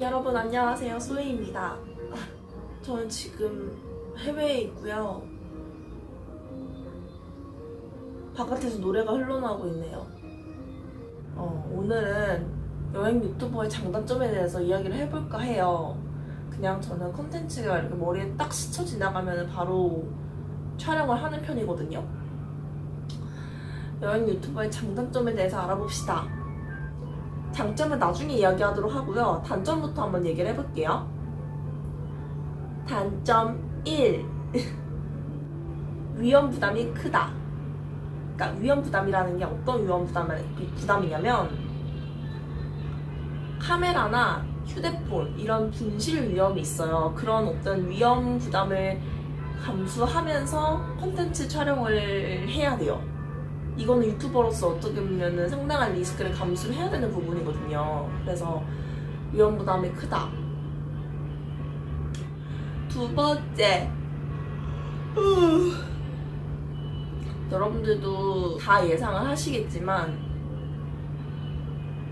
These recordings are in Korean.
여러분 안녕하세요 소희입니다. 아, 저는 지금 해외에 있고요. 바깥에서 노래가 흘러나오고 있네요. 어, 오늘은 여행 유튜버의 장단점에 대해서 이야기를 해볼까 해요. 그냥 저는 컨텐츠가 이렇게 머리에 딱 스쳐 지나가면 바로 촬영을 하는 편이거든요. 여행 유튜버의 장단점에 대해서 알아봅시다. 장점은 나중에 이야기하도록 하고요. 단점부터 한번 얘기를 해볼게요. 단점 1. 위험 부담이 크다. 그러니까 위험 부담이라는 게 어떤 위험 부담, 부담이냐면 카메라나 휴대폰 이런 분실 위험이 있어요. 그런 어떤 위험 부담을 감수하면서 콘텐츠 촬영을 해야 돼요. 이거는 유튜버로서 어떻게 보면 상당한 리스크를 감수를 해야 되는 부분이거든요. 그래서 위험 부담이 크다. 두 번째. 여러분들도 다 예상을 하시겠지만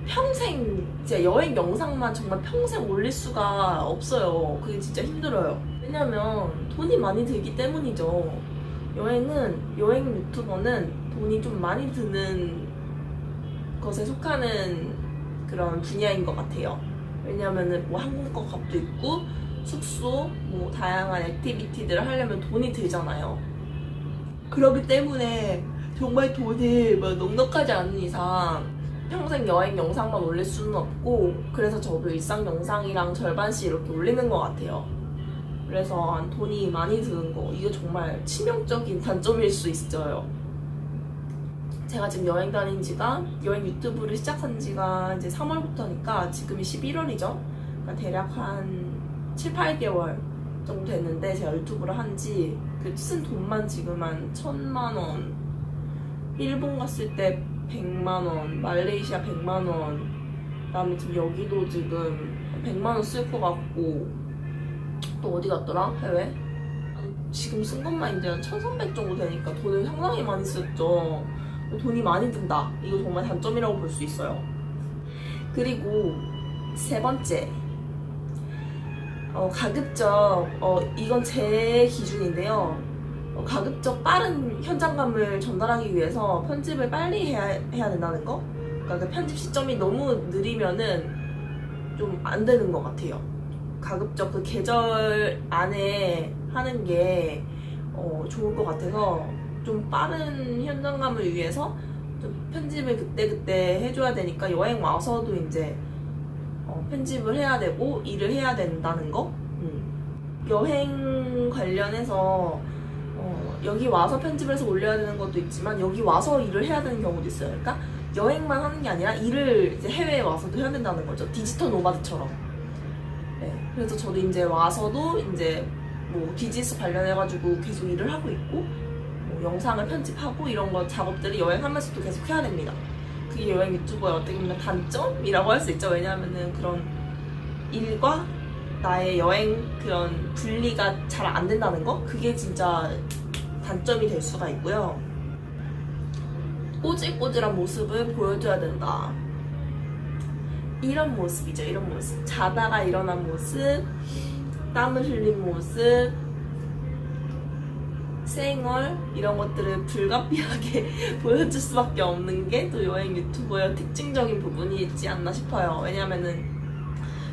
평생 진짜 여행 영상만 정말 평생 올릴 수가 없어요. 그게 진짜 힘들어요. 왜냐면 돈이 많이 들기 때문이죠. 여행은 여행 유튜버는 돈이 좀 많이 드는 것에 속하는 그런 분야인 것 같아요. 왜냐면은 뭐 항공권 값도 있고 숙소, 뭐 다양한 액티비티들을 하려면 돈이 들잖아요. 그렇기 때문에 정말 돈이 막 넉넉하지 않은 이상 평생 여행 영상만 올릴 수는 없고 그래서 저도 일상 영상이랑 절반씩 이렇게 올리는 것 같아요. 그래서 돈이 많이 드는 거 이게 정말 치명적인 단점일 수 있어요. 제가 지금 여행 다닌 지가 여행 유튜브를 시작한 지가 이제 3월부터니까 지금이 11월이죠. 그러니까 대략 한 7, 8개월 정도 됐는데 제가 유튜브를 한 지 그 쓴 돈만 지금 한 천만 원. 일본 갔을 때 100만 원, 말레이시아 100만 원. 그다음에 지금 여기도 지금 100만 원 쓸 것 같고 또 어디 갔더라? 해외? 지금 쓴 것만 이제 한 1300 정도 되니까 돈을 상당히 많이 썼죠. 돈이 많이 든다. 이거 정말 단점이라고 볼 수 있어요. 그리고 세 번째. 어, 가급적, 어, 이건 제 기준인데요. 어, 가급적 빠른 현장감을 전달하기 위해서 편집을 빨리 해야, 해야 된다는 거? 그러니까 그 편집 시점이 너무 느리면은 좀 안 되는 것 같아요. 가급적 그 계절 안에 하는 게 어, 좋을 것 같아서 좀 빠른 현장감을 위해서 좀 편집을 그때 그때 해줘야 되니까 여행 와서도 이제 어, 편집을 해야 되고 일을 해야 된다는 거. 음. 여행 관련해서 어, 여기 와서 편집을 해서 올려야 되는 것도 있지만 여기 와서 일을 해야 되는 경우도 있어요. 그러니까 여행만 하는 게 아니라 일을 이제 해외에 와서도 해야 된다는 거죠. 디지털 노마드처럼. 네. 그래서 저도 이제 와서도 이제 뭐 비즈니스 관련해가지고 계속 일을 하고 있고 뭐 영상을 편집하고 이런 거 작업들이 여행하면서도 계속 해야 됩니다. 그게 여행 유튜버의 어떻게 보면 단점이라고 할 수 있죠. 왜냐하면은 그런 일과 나의 여행 그런 분리가 잘 안 된다는 거? 그게 진짜 단점이 될 수가 있고요. 꼬질꼬질한 모습을 보여줘야 된다. 이런 모습이죠, 이런 모습. 자다가 일어난 모습, 땀을 흘린 모습, 생얼, 이런 것들을 불가피하게 보여줄 수밖에 없는 게 또 여행 유튜버의 특징적인 부분이 있지 않나 싶어요. 왜냐면은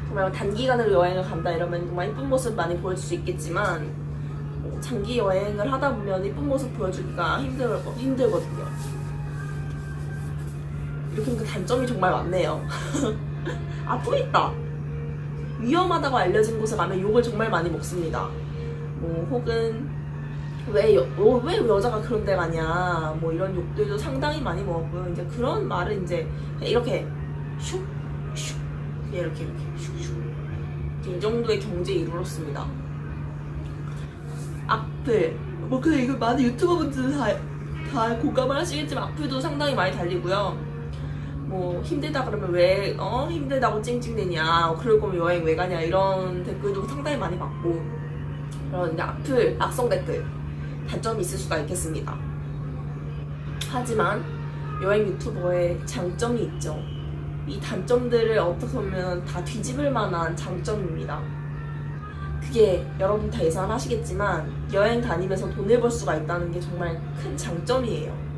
정말 단기간으로 여행을 간다 이러면 정말 이쁜 모습 많이 보여줄 수 있겠지만 뭐 장기 여행을 하다 보면 이쁜 모습 보여주기가 힘들, 힘들거든요. 이렇게 보니까 단점이 정말 많네요. 아, 또 있다. 위험하다고 알려진 곳에 가면 욕을 정말 많이 먹습니다. 뭐, 혹은, 왜, 여, 어, 왜 여자가 그런 데 가냐. 뭐, 이런 욕들도 상당히 많이 먹고요. 이제 그런 말을 이제, 이렇게, 슉, 슉, 그냥 이렇게, 이렇게, 슉, 슉. 이 정도의 경제에 이르렀습니다. 악플. 뭐, 근데 이거 많은 유튜버분들은 다, 다 공감을 하시겠지만, 악플도 상당히 많이 달리고요. 뭐 힘들다 그러면 왜 어 힘들다고 찡찡대냐 그럴 거면 여행 왜 가냐 이런 댓글도 상당히 많이 받고 그런 이제 악플 악성 댓글 단점이 있을 수가 있겠습니다 하지만 여행 유튜버의 장점이 있죠 이 단점들을 어떻게 보면 다 뒤집을 만한 장점입니다. 그게 여러분 다 예상하시겠지만 여행 다니면서 돈을 벌 수가 있다는 게 정말 큰 장점이에요.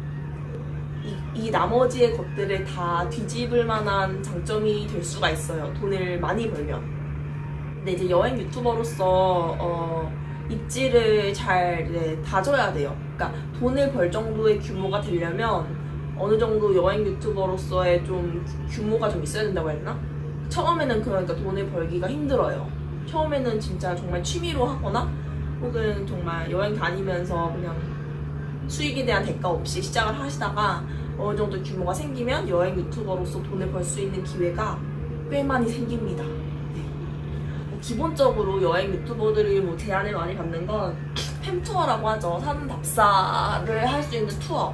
이, 이 나머지의 것들을 다 뒤집을 만한 장점이 될 수가 있어요. 돈을 많이 벌면. 근데 이제 여행 유튜버로서 어, 입지를 잘 이제 다져야 돼요. 그러니까 돈을 벌 정도의 규모가 되려면 어느 정도 여행 유튜버로서의 좀 규모가 좀 있어야 된다고 되나? 처음에는 그러니까 돈을 벌기가 힘들어요. 처음에는 진짜 정말 취미로 하거나 혹은 정말 여행 다니면서 그냥 수익에 대한 대가 없이 시작을 하시다가 어느 정도 규모가 생기면 여행 유튜버로서 돈을 벌 수 있는 기회가 꽤 많이 생깁니다. 기본적으로 여행 유튜버들이 뭐 제안을 많이 받는 건 팸투어라고 하죠. 산 답사를 할 수 있는 투어.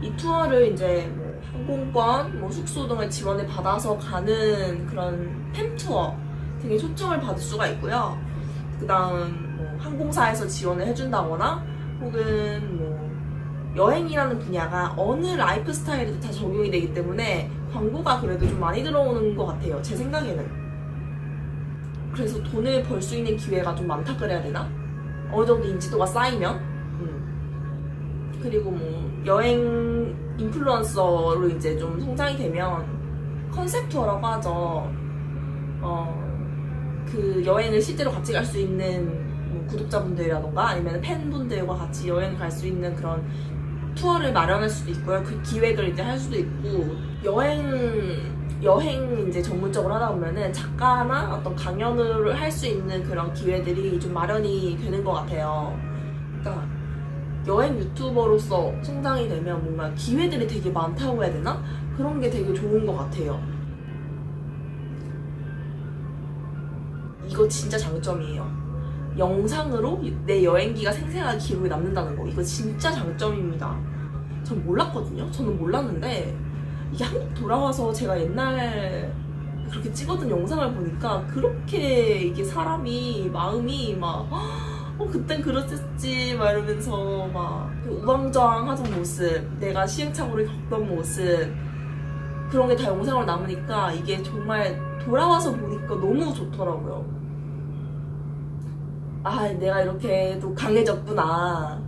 이 투어를 이제 뭐 항공권, 뭐 숙소 등을 지원을 받아서 가는 그런 팸투어 등에 초청을 받을 수가 있고요. 그 다음 뭐 항공사에서 지원을 해준다거나 혹은 뭐 여행이라는 분야가 어느 라이프 스타일에도 다 적용이 되기 때문에 광고가 그래도 좀 많이 들어오는 것 같아요. 제 생각에는. 그래서 돈을 벌 수 있는 기회가 좀 많다 그래야 되나? 어느 정도 인지도가 쌓이면. 음. 그리고 뭐 여행 인플루언서로 이제 좀 성장이 되면 컨셉 투어라고 하죠. 어, 그 여행을 실제로 같이 갈 수 있는 뭐 구독자분들이라던가 아니면 팬분들과 같이 여행 갈 수 있는 그런 투어를 마련할 수도 있고요. 그 기획을 이제 할 수도 있고 여행 여행 이제 전문적으로 하다 보면은 작가나 어떤 강연을 할 수 있는 그런 기회들이 좀 마련이 되는 것 같아요. 그러니까 여행 유튜버로서 성장이 되면 뭔가 기회들이 되게 많다고 해야 되나? 그런 게 되게 좋은 것 같아요. 이거 진짜 장점이에요. 영상으로 내 여행기가 생생하게 기록에 남는다는 거. 이거 진짜 장점입니다. 전 몰랐거든요. 저는 몰랐는데 이게 한국 돌아와서 제가 옛날 그렇게 찍었던 영상을 보니까 그렇게 이게 사람이 마음이 막 어, 그땐 그랬었지 막 이러면서 막그 우왕좌왕하던 모습 내가 시행착오를 겪던 모습 그런 게 다 영상으로 남으니까 이게 정말 돌아와서 보니까 너무 좋더라고요. 아, 내가 이렇게 또 강해졌구나.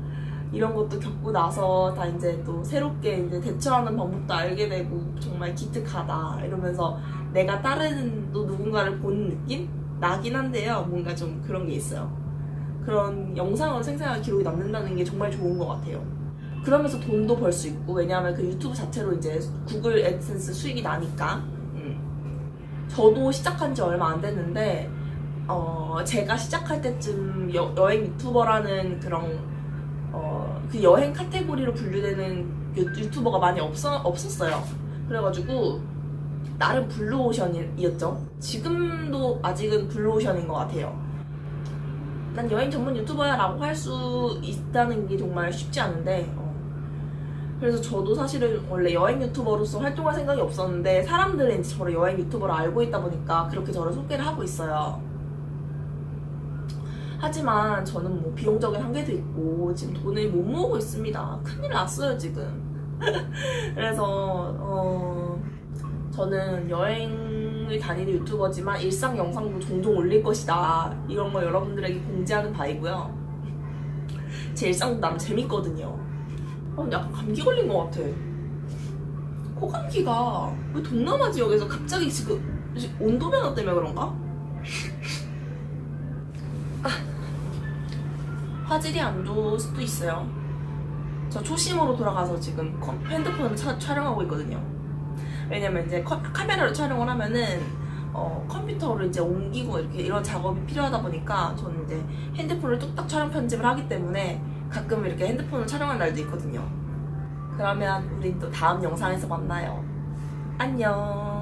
이런 것도 겪고 나서 다 이제 또 새롭게 이제 대처하는 방법도 알게 되고 정말 기특하다. 이러면서 내가 다른 또 누군가를 보는 느낌? 나긴 한데요. 뭔가 좀 그런 게 있어요. 그런 영상으로 생생하게 기록이 남는다는 게 정말 좋은 것 같아요. 그러면서 돈도 벌 수 있고, 왜냐하면 그 유튜브 자체로 이제 구글 애드센스 수익이 나니까. 음. 저도 시작한 지 얼마 안 됐는데, 어, 제가 시작할 때쯤 여, 여행 유튜버라는 그런 어, 그 여행 카테고리로 분류되는 유, 유튜버가 많이 없어, 없었어요. 그래가지고 나름 블루오션이었죠. 지금도 아직은 블루오션인 것 같아요. 난 여행 전문 유튜버야 라고 할 수 있다는 게 정말 쉽지 않은데 어. 그래서 저도 사실은 원래 여행 유튜버로서 활동할 생각이 없었는데 사람들은 저를 여행 유튜버로 알고 있다 보니까 그렇게 저를 소개를 하고 있어요. 하지만 저는 뭐 비용적인 한계도 있고 지금 돈을 못 모으고 있습니다. 큰일 났어요 지금. 그래서 어 저는 여행을 다니는 유튜버지만 일상 영상도 종종 올릴 것이다. 이런 걸 여러분들에게 공지하는 바이고요. 제 일상도 나름 재밌거든요. 어, 약간 감기 걸린 것 같아. 코감기가 왜 동남아 지역에서 갑자기 지금 온도 변화 때문에 그런가? 화질이 안 좋을 수도 있어요. 저 초심으로 돌아가서 지금 컴- 핸드폰을 차- 촬영하고 있거든요. 왜냐면 이제 커- 카메라로 촬영을 하면은 어, 컴퓨터를 이제 옮기고 이렇게 이런 작업이 필요하다 보니까 저는 이제 핸드폰을 뚝딱 촬영 편집을 하기 때문에 가끔 이렇게 핸드폰을 촬영한 날도 있거든요. 그러면 우린 또 다음 영상에서 만나요. 안녕.